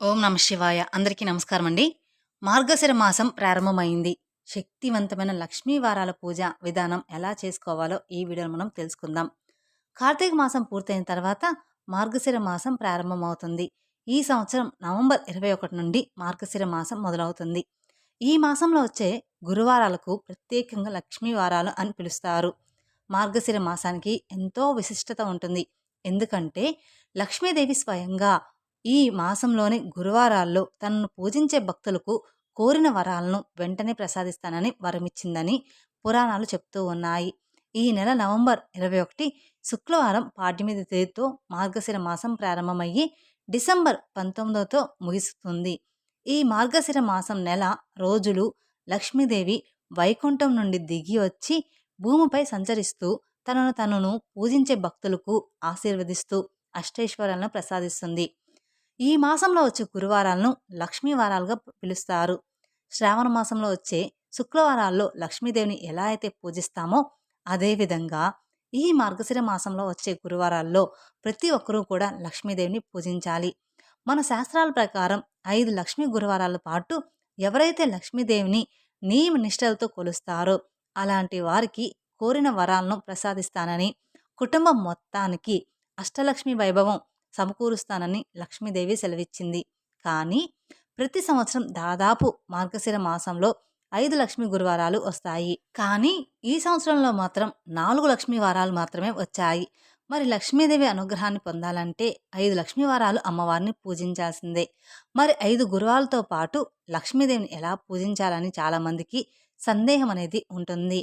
ఓం నమ శివాయ. అందరికీ నమస్కారం అండి. మార్గశిర మాసం ప్రారంభమైంది. శక్తివంతమైన లక్ష్మీ వారాల పూజ విధానం ఎలా చేసుకోవాలో ఈ వీడియోలో మనం తెలుసుకుందాం. కార్తీక మాసం పూర్తయిన తర్వాత మార్గశిర మాసం ప్రారంభమవుతుంది. ఈ సంవత్సరం నవంబర్ ఇరవై ఒకటి నుండి మార్గశిర మాసం మొదలవుతుంది. ఈ మాసంలో వచ్చే గురువారాలకు ప్రత్యేకంగా లక్ష్మీ వారాలు అని పిలుస్తారు. మార్గశిర మాసానికి ఎంతో విశిష్టత ఉంటుంది. ఎందుకంటే లక్ష్మీదేవి స్వయంగా ఈ మాసంలోని గురువారాల్లో తనను పూజించే భక్తులకు కోరిన వరాలను వెంటనే ప్రసాదిస్తానని వరమిచ్చిందని పురాణాలు చెప్తూ ఉన్నాయి. ఈ నెల నవంబర్ ఇరవై ఒకటి శుక్రవారం పాడ్యమిది తేదీతో మార్గశిర మాసం ప్రారంభమయ్యి డిసెంబర్ పంతొమ్మిదోతో ముగిస్తుంది. ఈ మార్గశిర మాసం నెల రోజులు లక్ష్మీదేవి వైకుంఠం నుండి దిగి వచ్చి భూమిపై సంచరిస్తూ తనను తనను పూజించే భక్తులకు ఆశీర్వదిస్తూ అష్టైశ్వర్యాలను ప్రసాదిస్తుంది. ఈ మాసంలో వచ్చే గురువారాలను లక్ష్మీ వారాలుగా పిలుస్తారు. శ్రావణ మాసంలో వచ్చే శుక్రవారాల్లో లక్ష్మీదేవిని ఎలా అయితే పూజిస్తామో అదేవిధంగా ఈ మార్గశిర మాసంలో వచ్చే గురువారాల్లో ప్రతి ఒక్కరూ కూడా లక్ష్మీదేవిని పూజించాలి. మన శాస్త్రాల ప్రకారం ఐదు లక్ష్మీ గురువారాల పాటు ఎవరైతే లక్ష్మీదేవిని నియమ నిష్టలతో కొలుస్తారో అలాంటి వారికి కోరిన వరాలను ప్రసాదిస్తానని కుటుంబం మొత్తానికి అష్టలక్ష్మి వైభవం సమకూరుస్తానని లక్ష్మీదేవి సెలవిచ్చింది. కానీ ప్రతి సంవత్సరం దాదాపు మార్గశిర మాసంలో ఐదు లక్ష్మీ గురువారాలు వస్తాయి. కానీ ఈ సంవత్సరంలో మాత్రం నాలుగు లక్ష్మీ వారాలు మాత్రమే వచ్చాయి. మరి లక్ష్మీదేవి అనుగ్రహాన్ని పొందాలంటే ఐదు లక్ష్మీ వారాలు అమ్మవారిని పూజించాల్సిందే. మరి ఐదు గురువాలతో పాటు లక్ష్మీదేవిని ఎలా పూజించాలని చాలామందికి సందేహం అనేది ఉంటుంది.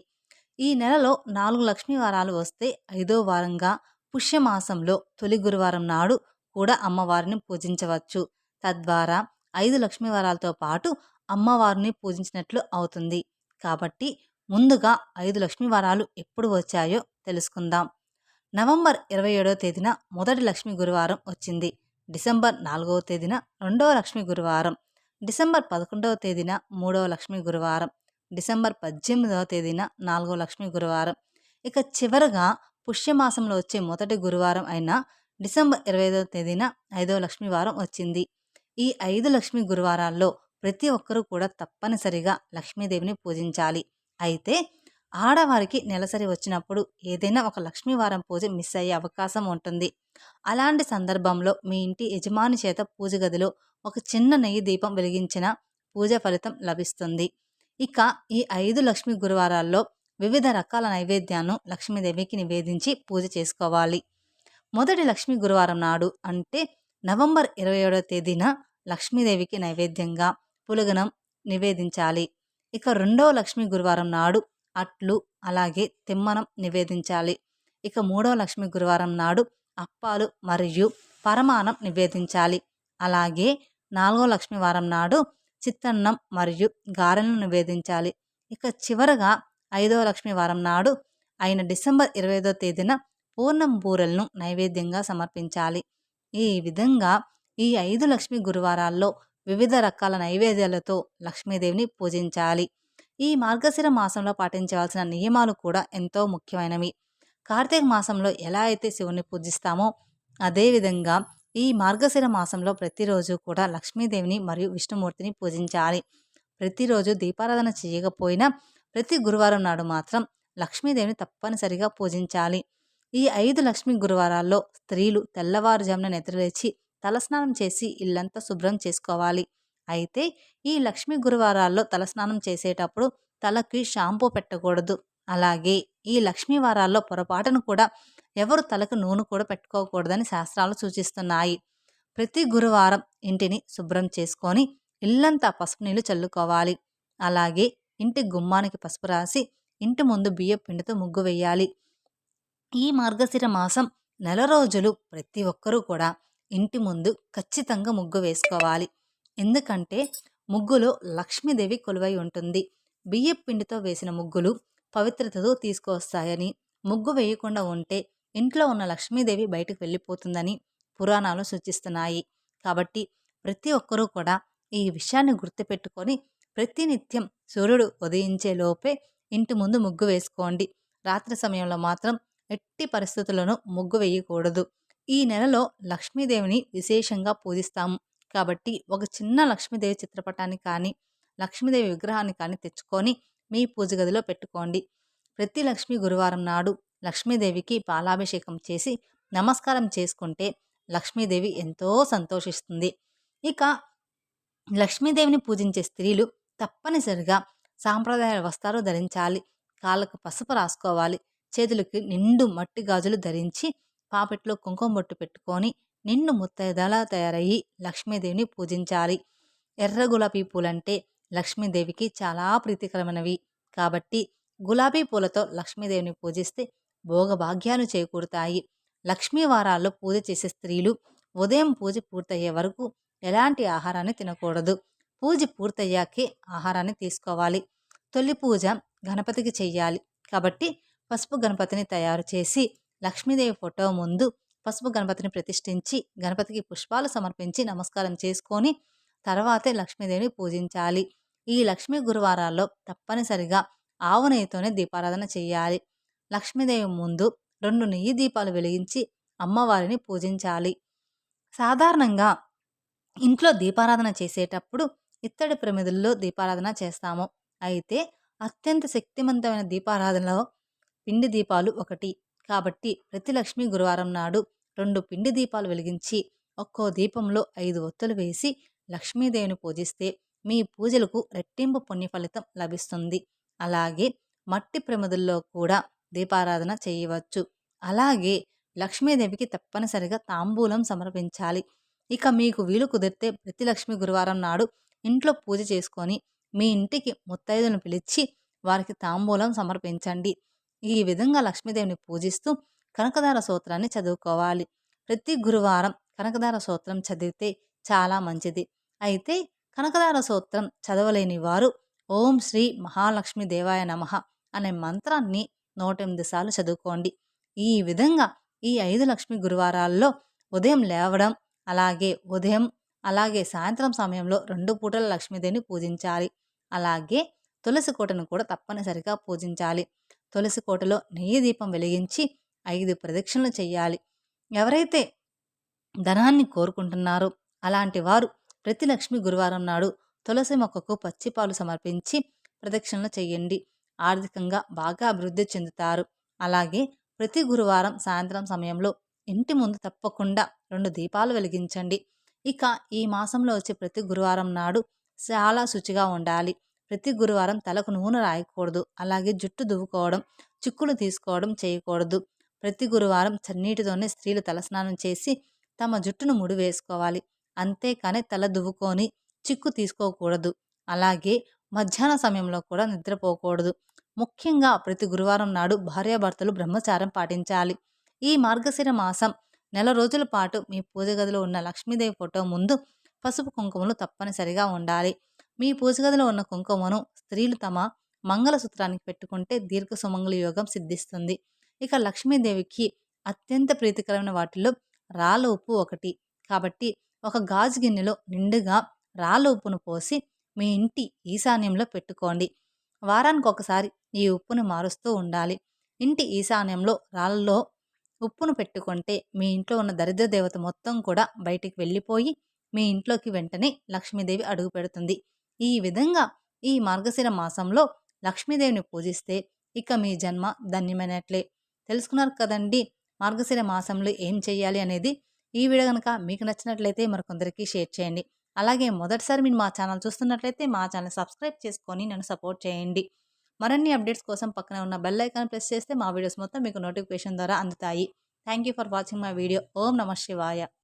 ఈ నెలలో నాలుగు లక్ష్మీ వారాలు వస్తే ఐదో వారంగా పుష్యమాసంలో తొలి గురువారం నాడు కూడా అమ్మవారిని పూజించవచ్చు. తద్వారా ఐదు లక్ష్మీ వారాలతో పాటు అమ్మవారిని పూజించినట్లు అవుతుంది. కాబట్టి ముందుగా ఐదు లక్ష్మీ వారాలు ఎప్పుడు వచ్చాయో తెలుసుకుందాం. నవంబర్ ఇరవై ఏడవ తేదీన మొదటి లక్ష్మి గురువారం వచ్చింది. డిసెంబర్ నాలుగవ తేదీన రెండవ లక్ష్మి గురువారం. డిసెంబర్ పదకొండవ తేదీన మూడవ లక్ష్మి గురువారం. డిసెంబర్ పద్దెనిమిదవ తేదీన నాలుగవ లక్ష్మి గురువారం. ఇక చివరగా పుష్యమాసంలో వచ్చే మొదటి గురువారం అయిన డిసెంబర్ ఇరవై ఐదవ తేదీన ఐదవ లక్ష్మి వారం వచ్చింది. ఈ ఐదు లక్ష్మి గురువారాల్లో ప్రతి ఒక్కరూ కూడా తప్పనిసరిగా లక్ష్మీదేవిని పూజించాలి. అయితే ఆడవారికి నెలసరి వచ్చినప్పుడు ఏదైనా ఒక లక్ష్మీవారం పూజ మిస్ అయ్యే అవకాశం ఉంటుంది. అలాంటి సందర్భంలో మీ ఇంటి యజమాని చేత పూజ గదిలో ఒక చిన్న నెయ్యి దీపం వెలిగించిన పూజ ఫలితం లభిస్తుంది. ఇక ఈ ఐదు లక్ష్మి గురువారాల్లో వివిధ రకాల నైవేద్యాలను లక్ష్మీదేవికి నివేదించి పూజ చేసుకోవాలి. మొదటి లక్ష్మీ గురువారం నాడు అంటే నవంబర్ ఇరవై ఏడవ తేదీన లక్ష్మీదేవికి నైవేద్యంగా పులగనం నివేదించాలి. ఇక రెండవ లక్ష్మీ గురువారం నాడు అట్లు అలాగే తిమ్మనం నివేదించాలి. ఇక మూడవ లక్ష్మీ గురువారం నాడు అప్పాలు మరియు పరమానం నివేదించాలి. అలాగే నాలుగో లక్ష్మీ వారం నాడు చిత్తన్నం మరియు గారెలను నివేదించాలి. ఇక చివరగా ఐదవ లక్ష్మీ వారం నాడు అయిన డిసెంబర్ ఇరవైదో తేదీన పూర్ణం బూరెలను నైవేద్యంగా సమర్పించాలి. ఈ విధంగా ఈ ఐదు లక్ష్మి గురువారాల్లో వివిధ రకాల నైవేద్యాలతో లక్ష్మీదేవిని పూజించాలి. ఈ మార్గశిర మాసంలో పాటించవలసిన నియమాలు కూడా ఎంతో ముఖ్యమైనవి. కార్తీక మాసంలో ఎలా అయితే శివుని పూజిస్తామో అదేవిధంగా ఈ మార్గశిర మాసంలో ప్రతిరోజు కూడా లక్ష్మీదేవిని మరియు విష్ణుమూర్తిని పూజించాలి. ప్రతిరోజు దీపారాధన చేయకపోయినా ప్రతి గురువారం నాడు మాత్రం లక్ష్మీదేవిని తప్పనిసరిగా పూజించాలి. ఈ ఐదు లక్ష్మీ గురువారాల్లో స్త్రీలు తెల్లవారుజామున నిద్రలేచి తలస్నానం చేసి ఇల్లంతా శుభ్రం చేసుకోవాలి. అయితే ఈ లక్ష్మీ గురువారాల్లో తలస్నానం చేసేటప్పుడు తలకి షాంపూ పెట్టకూడదు. అలాగే ఈ లక్ష్మీ వారాల్లో పొరపాటును కూడా ఎవరు తలకు నూనె కూడా పెట్టుకోకూడదని శాస్త్రాలు సూచిస్తున్నాయి. ప్రతి గురువారం ఇంటిని శుభ్రం చేసుకొని ఇల్లంతా పసుపు నీళ్ళు చల్లుకోవాలి. అలాగే ఇంటి గుమ్మానికి పసుపు రాసి ఇంటి ముందు బియ్య పిండితో ముగ్గు వేయాలి. ఈ మార్గశిర మాసం నెల రోజులు ప్రతి ఒక్కరూ కూడా ఇంటి ముందు ఖచ్చితంగా ముగ్గు వేసుకోవాలి. ఎందుకంటే ముగ్గులో లక్ష్మీదేవి కొలువై ఉంటుంది. బియ్య పిండితో వేసిన ముగ్గులు పవిత్రతతో తీసుకువస్తాయని ముగ్గు వేయకుండా ఉంటే ఇంట్లో ఉన్న లక్ష్మీదేవి బయటకు వెళ్ళిపోతుందని పురాణాలు సూచిస్తున్నాయి. కాబట్టి ప్రతి ఒక్కరూ కూడా ఈ విషయాన్ని గుర్తుపెట్టుకొని ప్రతినిత్యం సూర్యుడు ఉదయించే లోపే ఇంటి ముందు ముగ్గు వేసుకోండి. రాత్రి సమయంలో మాత్రం ఎట్టి పరిస్థితులను ముగ్గు వేయకూడదు. ఈ నెలలో లక్ష్మీదేవిని విశేషంగా పూజిస్తాము. కాబట్టి ఒక చిన్న లక్ష్మీదేవి చిత్రపటాన్ని కానీ లక్ష్మీదేవి విగ్రహాన్ని కానీ తెచ్చుకొని మీ పూజ గదిలో పెట్టుకోండి. ప్రతి లక్ష్మీ గురువారం నాడు లక్ష్మీదేవికి పాలాభిషేకం చేసి నమస్కారం చేసుకుంటే లక్ష్మీదేవి ఎంతో సంతోషిస్తుంది. ఇక లక్ష్మీదేవిని పూజించే స్త్రీలు తప్పనిసరిగా సాంప్రదాయ వస్త్రాలు ధరించాలి. కాళ్ళకు పసుపు రాసుకోవాలి. చేతులకి నిండు మట్టి గాజులు ధరించి పాపెట్లో కుంకుమ బొట్టు పెట్టుకొని నిండు ముత్తైదలా తయారయ్యి లక్ష్మీదేవిని పూజించాలి. ఎర్ర గులాబీ పూలంటే లక్ష్మీదేవికి చాలా ప్రీతికరమైనవి. కాబట్టి గులాబీ పూలతో లక్ష్మీదేవిని పూజిస్తే భోగభాగ్యాలు చేకూరుతాయి. లక్ష్మీ వారాల్లో పూజ చేసే స్త్రీలు ఉదయం పూజ పూర్తయ్యే వరకు ఎలాంటి ఆహారాన్ని తినకూడదు. పూజ పూర్తయ్యాకే ఆహారాన్ని తీసుకోవాలి. తొలి పూజ గణపతికి చెయ్యాలి. కాబట్టి పసుపు గణపతిని తయారు చేసి లక్ష్మీదేవి ఫోటో ముందు పసుపు గణపతిని ప్రతిష్ఠించి గణపతికి పుష్పాలు సమర్పించి నమస్కారం చేసుకొని తర్వాతే లక్ష్మీదేవిని పూజించాలి. ఈ లక్ష్మీ గురువారాల్లో తప్పనిసరిగా ఆవు నెయ్యితోనే దీపారాధన చేయాలి లక్ష్మీదేవి ముందు రెండు నెయ్యి దీపాలు వెలిగించి అమ్మవారిని పూజించాలి. సాధారణంగా ఇంట్లో దీపారాధన చేసేటప్పుడు ఇత్తడి ప్రమిదుల్లో దీపారాధన చేస్తాము. అయితే అత్యంత శక్తివంతమైన దీపారాధనలో పిండి దీపాలు ఒకటి. కాబట్టి ప్రతి లక్ష్మీ గురువారం నాడు రెండు పిండి దీపాలు వెలిగించి ఒక్కో దీపంలో ఐదు ఒత్తులు వేసి లక్ష్మీదేవిని పూజిస్తే మీ పూజలకు రెట్టింపు పుణ్య ఫలితం లభిస్తుంది. అలాగే మట్టి ప్రమిదుల్లో కూడా దీపారాధన చేయవచ్చు. అలాగే లక్ష్మీదేవికి తప్పనిసరిగా తాంబూలం సమర్పించాలి. ఇక మీకు వీలు కుదిరితే ప్రతి లక్ష్మి గురువారం నాడు ఇంట్లో పూజ చేసుకొని మీ ఇంటికి ముత్తైదును పిలిచి వారికి తాంబూలం సమర్పించండి. ఈ విధంగా లక్ష్మీదేవిని పూజిస్తూ కనకదార సూత్రాన్ని చదువుకోవాలి. ప్రతి గురువారం కనకదార సూత్రం చదివితే చాలా మంచిది. అయితే కనకదార సూత్రం చదవలేని వారు ఓం శ్రీ మహాలక్ష్మి దేవాయ నమ అనే మంత్రాన్ని నూట ఎనిమిది సార్లు చదువుకోండి. ఈ విధంగా ఈ ఐదు లక్ష్మి గురువారాల్లో ఉదయం లేవడం అలాగే ఉదయం అలాగే సాయంత్రం సమయంలో రెండు పూటల లక్ష్మీదేవిని పూజించాలి. అలాగే తులసి కోటను కూడా తప్పనిసరిగా పూజించాలి. తులసి కోటలో నెయ్యి దీపం వెలిగించి ఐదు ప్రదక్షిణలు చేయాలి ఎవరైతే ధనాన్ని కోరుకుంటున్నారో అలాంటి వారు ప్రతి లక్ష్మి గురువారం నాడు తులసి మొక్కకు పచ్చిపాలు సమర్పించి ప్రదక్షిణలు చేయండి ఆర్థికంగా బాగా అభివృద్ధి చెందుతారు. అలాగే ప్రతి గురువారం సాయంత్రం సమయంలో ఇంటి ముందు తప్పకుండా రెండు దీపాలు వెలిగించండి. ఇక ఈ మాసంలో వచ్చే ప్రతి గురువారం నాడు చాలా శుచిగా ఉండాలి. ప్రతి గురువారం తలకు నూనె రాయకూడదు. అలాగే జుట్టు దువ్వుకోవడం చిక్కులు తీసుకోవడం చేయకూడదు. ప్రతి గురువారం చన్నీటితోనే స్త్రీలు తలస్నానం చేసి తమ జుట్టును ముడి వేసుకోవాలి. అంతేకాని తల దువ్వుకొని చిక్కు తీసుకోకూడదు. అలాగే మధ్యాహ్న సమయంలో కూడా నిద్రపోకూడదు. ముఖ్యంగా ప్రతి గురువారం నాడు భార్యాభర్తలు బ్రహ్మచారం పాటించాలి. ఈ మార్గశిర మాసం నెల రోజుల పాటు మీ పూజ గదిలో ఉన్న లక్ష్మీదేవి ఫోటో ముందు పసుపు కుంకుమలు తప్పనిసరిగా ఉండాలి. మీ పూజ గదిలో ఉన్న కుంకుమను స్త్రీలు తమ మంగళసూత్రానికి పెట్టుకుంటే దీర్ఘ సుమంగళ యోగం సిద్ధిస్తుంది. ఇక లక్ష్మీదేవికి అత్యంత ప్రీతికరమైన వాటిలో రాళ్ళ ఉప్పు ఒకటి. కాబట్టి ఒక గాజు గిన్నెలో నిండుగా రాళ్ళ ఉప్పును పోసి మీ ఇంటి ఈశాన్యంలో పెట్టుకోండి. వారానికి ఒకసారి ఈ ఉప్పును మారుస్తూ ఉండాలి. ఇంటి ఈశాన్యంలో రాళ్ళలో ఉప్పును పెట్టుకుంటే మీ ఇంట్లో ఉన్న దరిద్ర దేవత మొత్తం కూడా బయటికి వెళ్ళిపోయి మీ ఇంట్లోకి వెంటనే లక్ష్మీదేవి అడుగు పెడుతుంది. ఈ విధంగా ఈ మార్గశిర మాసంలో లక్ష్మీదేవిని పూజిస్తే ఇక మీ జన్మ ధన్యమైనట్లే. తెలుసుకున్నారు కదండి మార్గశిర మాసంలో ఏం చేయాలి అనేది? ఈ వీడియో కనుక మీకు నచ్చినట్లయితే మరికొందరికి షేర్ చేయండి. అలాగే మొదటిసారి మీరు మా ఛానల్ చూస్తున్నట్లయితే మా ఛానల్ సబ్స్క్రైబ్ చేసుకొని నన్ను సపోర్ట్ చేయండి. మరిన్ని అప్డేట్స్ కోసం పక్కన ఉన్న బెల్ ఐకాన్ ప్రెస్ చేస్తే మా వీడియోస్ మొత్తం మీకు నోటిఫికేషన్ ద్వారా అందుతాయి. Thank you for watching my video. Om Namah Shivaya.